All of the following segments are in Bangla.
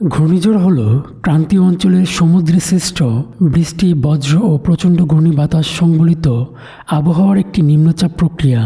ঘূর্ণিঝড় হল ক্রান্তীয় অঞ্চলের সমুদ্রে সৃষ্ট বৃষ্টি, বজ্র ও প্রচণ্ড ঘূর্ণি বাতাস সংবলিত আবহাওয়ার একটি নিম্নচাপ প্রক্রিয়া,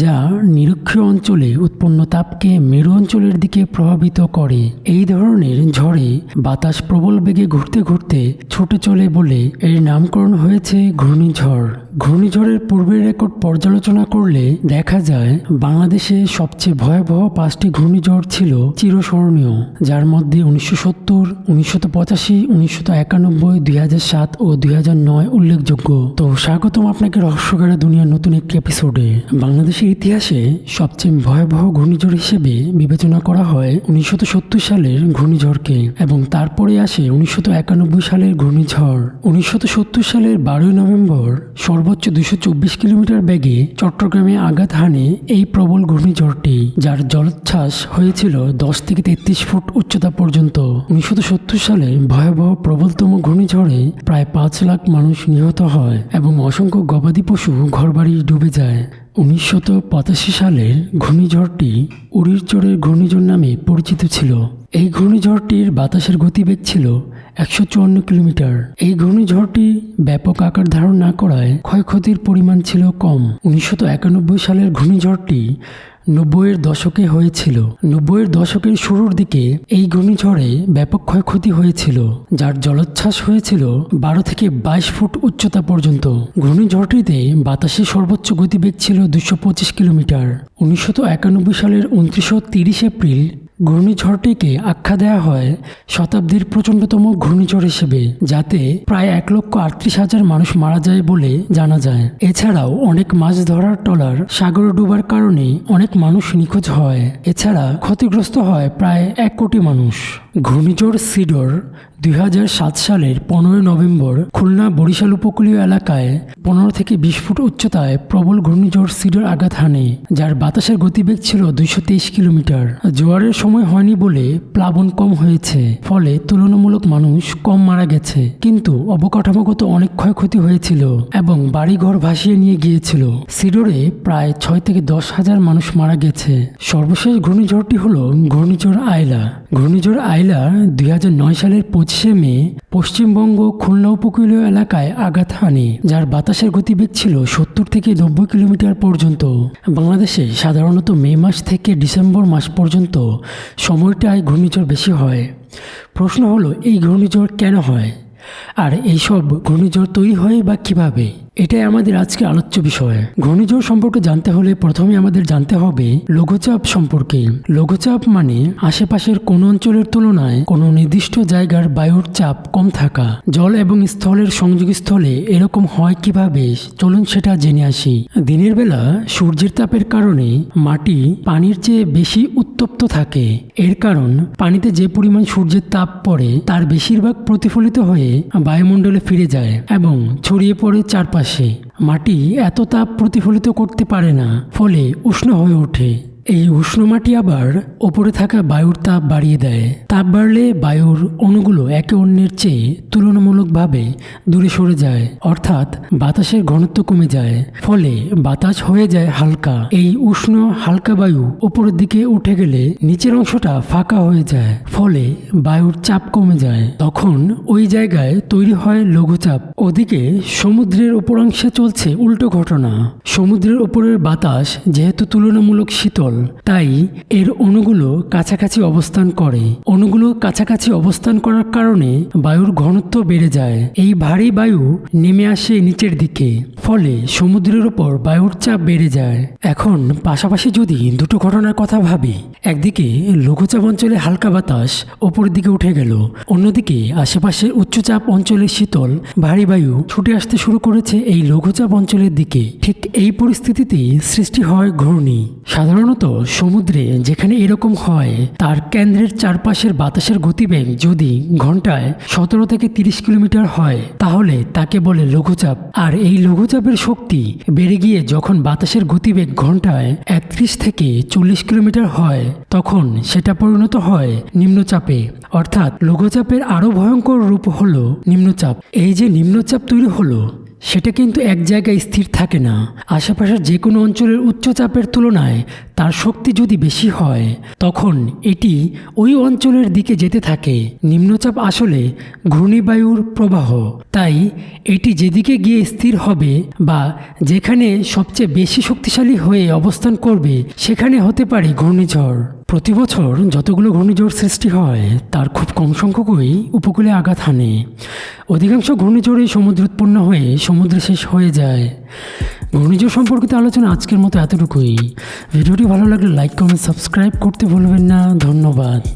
যা নিরক্ষীয় অঞ্চলে উৎপন্ন তাপকে মেরু অঞ্চলের দিকে প্রভাবিত করে। এই ধরনের ঝড়ে বাতাস প্রবল বেগে ঘুরতে ঘুরতে ছুটে চলে বলে এর নামকরণ হয়েছে ঘূর্ণিঝড়। ঘূর্ণিঝড়ের পূর্বের রেকর্ড পর্যালোচনা করলে দেখা যায়, বাংলাদেশে সবচেয়ে ভয়াবহ পাঁচটি ঘূর্ণিঝড় ছিল চিরস্মরণীয়, যার মধ্যে উনিশশো সত্তর, উনিশশো পঁচাশি, উনিশশো একানব্বই, দুই হাজার সাত ও দুই হাজার নয় উল্লেখযোগ্য। তো স্বাগতম আপনাকে রহস্যকারা দুনিয়ার নতুন একটি এপিসোডে বাংলাদেশের ইতিহাসে সবচেয়ে ভয়াবহ ঘূর্ণিঝড় হিসেবে বিবেচনা করা হয় উনিশশো সত্তর সালের ঘূর্ণিঝড়কে এবং তারপরে আসে উনিশশো একানব্বই সালের ঘূর্ণিঝড়। উনিশশো সত্তর সালের বারোই নভেম্বর সর্বোচ্চ দুশো চব্বিশ কিলোমিটার বেগে চট্টগ্রামে আঘাত হানে এই প্রবল ঘূর্ণিঝড়টি, যার জলোচ্ছ্বাস হয়েছিল দশ থেকে তেত্রিশ ফুট উচ্চতা পর্যন্ত। উনিশশো সত্তর সালে ভয়াবহ প্রবলতম ঘূর্ণিঝড়ে প্রায় পাঁচ লাখ মানুষ নিহত হয় এবং অসংখ্য গবাদি পশু ঘরবাড়ি ডুবে যায়। উনিশশো পঁচাশি সালের ঘূর্ণিঝড়টি উড়িরচরের ঘূর্ণিঝড় নামে পরিচিত ছিল। এই ঘূর্ণিঝড়টির বাতাসের গতিবেগ ছিল একশো চুয়ান্ন কিলোমিটার। এই ঘূর্ণিঝড়টি ব্যাপক আকার ধারণ না করায় ক্ষয়ক্ষতির পরিমাণ ছিল কম। উনিশশো একানব্বই সালের ঘূর্ণিঝড়টি নব্বইয়ের দশকে হয়েছিল। নব্বইয়ের দশকের শুরুর দিকে এই ঘূর্ণিঝড়ে ব্যাপক ক্ষয়ক্ষতি হয়েছিল, যার জলোচ্ছ্বাস হয়েছিল বারো থেকে বাইশ ফুট উচ্চতা পর্যন্ত। ঘূর্ণিঝড়টিতে বাতাসে সর্বোচ্চ গতিবেগ ছিল দুশো পঁচিশ কিলোমিটার। উনিশশো একানব্বই সালের উনত্রিশশো তিরিশ এপ্রিল ঘূর্ণিঝড়টিকে আখ্যা দেওয়া হয় শতাব্দীর প্রচণ্ডতম ঘূর্ণিঝড় হিসেবে, যাতে প্রায় এক লক্ষ আটত্রিশ হাজার মানুষ মারা যায় বলে জানা যায়। এছাড়াও অনেক মাছ ধরার ট্রলার সাগরে ডুবার কারণে অনেক মানুষ নিখোঁজ হয়। এছাড়া ক্ষতিগ্রস্ত হয় প্রায় এক কোটি মানুষ। ঘূর্ণিঝড় সিডর দুই হাজার সাত সালের পনেরোই নভেম্বর খুলনা বরিশাল উপকূলীয় এলাকায় পনেরো থেকে বিশ ফুট উচ্চতায় প্রবল ঘূর্ণিঝড় সিডর আঘাত হানে, যার বাতাসের গতিবেগ ছিল দুইশো তেইশ কিলোমিটার। জোয়ারের সময় হয়নি বলে প্লাবন কম হয়েছে, ফলে তুলনামূলক মানুষ কম মারা গেছে। কিন্তু অবকাঠামোগত অনেক ক্ষয়ক্ষতি হয়েছিল এবং বাড়িঘর ভাসিয়ে নিয়ে গিয়েছিল। সিডরে প্রায় ছয় থেকে দশ হাজার মানুষ মারা গেছে। সর্বশেষ ঘূর্ণিঝড়টি হল ঘূর্ণিঝড় আয়লা ঘূর্ণিঝড় আয়লা দুই সালের পঁচিশে মে পশ্চিমবঙ্গ খুলনা উপকূলীয় এলাকায় আঘাত হানে, যার বাতাসের গতিবেগ ছিল সত্তর থেকে নব্বই কিলোমিটার পর্যন্ত। বাংলাদেশে সাধারণত মে মাস থেকে ডিসেম্বর মাস পর্যন্ত সময়টায় ঘূর্ণিঝড় বেশি হয়। প্রশ্ন হলো, এই ঘূর্ণিঝড় কেন হয়? আর এইসব ঘূর্ণিঝড় তৈরি হয় বা কীভাবে? এটাই আমাদের আজকে আলোচ্য বিষয়। ঘূর্ণিঝড় সম্পর্কে জানতে হলে প্রথমে আমাদের জানতে হবে লঘুচাপ সম্পর্কে। লঘুচাপ মানে আশেপাশের কোন অঞ্চলের তুলনায় কোনো নির্দিষ্ট জায়গার বায়ুর চাপ কম থাকা। জল এবং স্থলের সংযোগস্থলে এরকম হয় কীভাবে? চলুন সেটা জেনে আসি। দিনের বেলা সূর্যের তাপের কারণে মাটি পানির চেয়ে বেশি উত্তপ্ত থাকে। এর কারণ, পানিতে যে পরিমাণ সূর্যের তাপ পড়ে, তার বেশিরভাগ প্রতিফলিত হয়ে বায়ুমণ্ডলে ফিরে যায় এবং ছড়িয়ে পড়ে চারপাশে। মাটি এত তাপ প্রতিফলিত করতে পারে না ফলে উষ্ণ হয়ে ওঠে। এই উষ্ণ মাটি আবার ওপরে থাকা বায়ুর তাপ বাড়িয়ে দেয়। তাপ বাড়লে বায়ুর অণুগুলো একে অন্যের চেয়ে তুলনামূলকভাবে দূরে সরে যায়, অর্থাৎ বাতাসের ঘনত্ব কমে যায়, ফলে বাতাস হয়ে যায় হালকা। এই উষ্ণ, হালকা বায়ু ওপরের দিকে উঠে গেলে নিচের অংশটা ফাঁকা হয়ে যায়, ফলে বায়ুর চাপ কমে যায়। তখন ওই জায়গায় তৈরি হয় লঘুচাপ। ওদিকে সমুদ্রের উপরাংশে চলছে উল্টো ঘটনা। সমুদ্রের উপরের বাতাস যেহেতু তুলনামূলক শীতল তাই এর অণুগুলো কাছাকাছি অবস্থান করে। অণুগুলো কাছাকাছি অবস্থান করার কারণে বায়ুর ঘনত্ব বেড়ে যায়। এই ভারী বায়ু নেমে আসে নিচের দিকে, ফলে সমুদ্রের ওপর বায়ুর চাপ বেড়ে যায়। এখন পাশাপাশি যদি দুটো ঘটনার কথা ভাবি, একদিকে লঘুচাপ অঞ্চলে হালকা বাতাস ওপরের দিকে উঠে গেল। অন্যদিকে আশেপাশের উচ্চচাপ অঞ্চলে শীতল, ভারী বায়ু ছুটে আসতে শুরু করেছে এই লঘুচাপ অঞ্চলের দিকে। ঠিক এই পরিস্থিতিতেই সৃষ্টি হয় ঘূর্ণি। সাধারণত সমুদ্রে যেখানে এরকম হয়, তার কেন্দ্রের চারপাশের বাতাসের গতিবেগ যদি ঘন্টায় সতেরো থেকে তিরিশ কিলোমিটার হয়, তাহলে তাকে বলে লঘুচাপ। আর এই লঘুচাপের শক্তি বেড়ে গিয়ে যখন বাতাসের গতিবেগ ঘন্টায় একত্রিশ থেকে চল্লিশ কিলোমিটার হয়, তখন সেটা পরিণত হয় নিম্নচাপে। অর্থাৎ লঘুচাপের আরও ভয়ঙ্কর রূপ হলো নিম্নচাপ। এই যে নিম্নচাপ তৈরি হলো সেটা কিন্তু এক জায়গায় স্থির থাকে না। আশেপাশের যে কোনো অঞ্চলের উচ্চচাপের তুলনায় তার শক্তি যদি বেশি হয়, তখন এটি ওই অঞ্চলের দিকে যেতে থাকে। নিম্নচাপ আসলে ঘূর্ণিবায়ুর প্রবাহ। তাই এটি যেদিকে গিয়ে স্থির হবে বা যেখানে সবচেয়ে বেশি শক্তিশালী হয়ে অবস্থান করবে, সেখানে হতে পারে ঘূর্ণিঝড়। প্রতি বছর যতগুলো ঘূর্ণিঝড় সৃষ্টি হয়, তার খুব কম সংখ্যকই উপকূলে আঘাত হানে। অধিকাংশ ঘূর্ণিঝড়ই সমুদ্র উৎপন্ন হয়ে সমুদ্রে শেষ হয়ে যায়। ঘূর্ণিঝড় সম্পর্কিত আলোচনা আজকের মতো এতটুকুই। ভিডিওটি ভালো লাগলে লাইক কমেন্ট সাবস্ক্রাইব করতে ভুলবেন না। ধন্যবাদ।